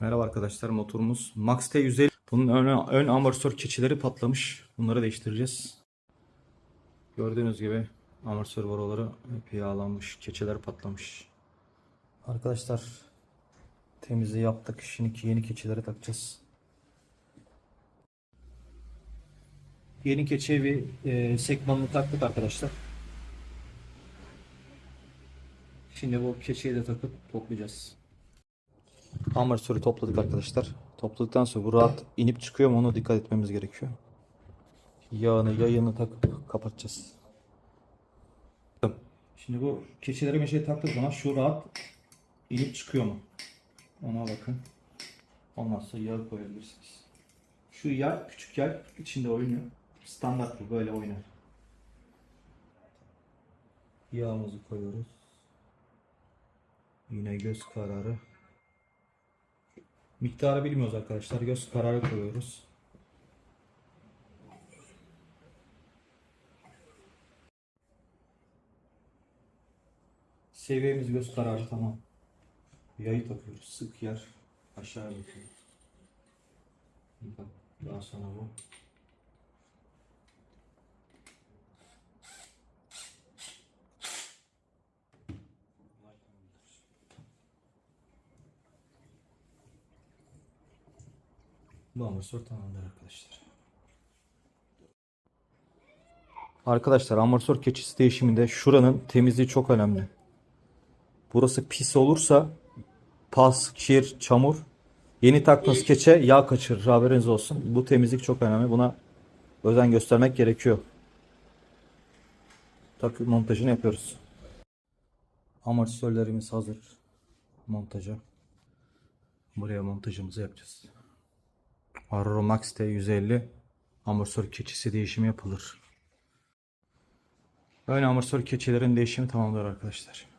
Merhaba arkadaşlar motorumuz Max T150. Bunun ön, ön amortisör keçileri patlamış. Bunları değiştireceğiz. Gördüğünüz gibi amortisör boruları hep yağlanmış. Keçiler patlamış. Arkadaşlar temizliği yaptık. Şimdi yeni keçileri takacağız. Yeni keçiye bir e, sekmanını taktık arkadaşlar. Şimdi bu keçiyi de takıp toplayacağız. Amortisörü topladık arkadaşlar. Topladıktan sonra bu rahat inip çıkıyor mu ona dikkat etmemiz gerekiyor. Yağını yayını takıp kapatacağız. Şimdi bu keçileri meşeye taktık zaman şu rahat inip çıkıyor mu? Ona bakın. Olmazsa yağ koyabilirsiniz. Şu yay küçük yay içinde oynuyor. Standart bu böyle oynar. Yağımızı koyuyoruz. Yine göz kararı. Miktarı bilmiyoruz arkadaşlar. Göz kararı koyuyoruz. Seviyemiz göz kararı tamam. Yayı takıyoruz. Sık yer aşağı bakıyor. Bak, Daha sonra bu. Amortisör tamamdır arkadaşlar. Arkadaşlar amortisör keçisi değişiminde şuranın temizliği çok önemli. Burası pis olursa pas, kir, çamur yeni taktığınız keçe yağ kaçırır haberiniz olsun. Bu temizlik çok önemli. Buna özen göstermek gerekiyor. Takı montajını yapıyoruz. Amortisörlerimiz hazır. Montaja. Buraya montajımızı yapacağız. Aurora Max T150 amortisör keçisi değişimi yapılır. Ön amortisör keçilerin değişimi tamamdır arkadaşlar.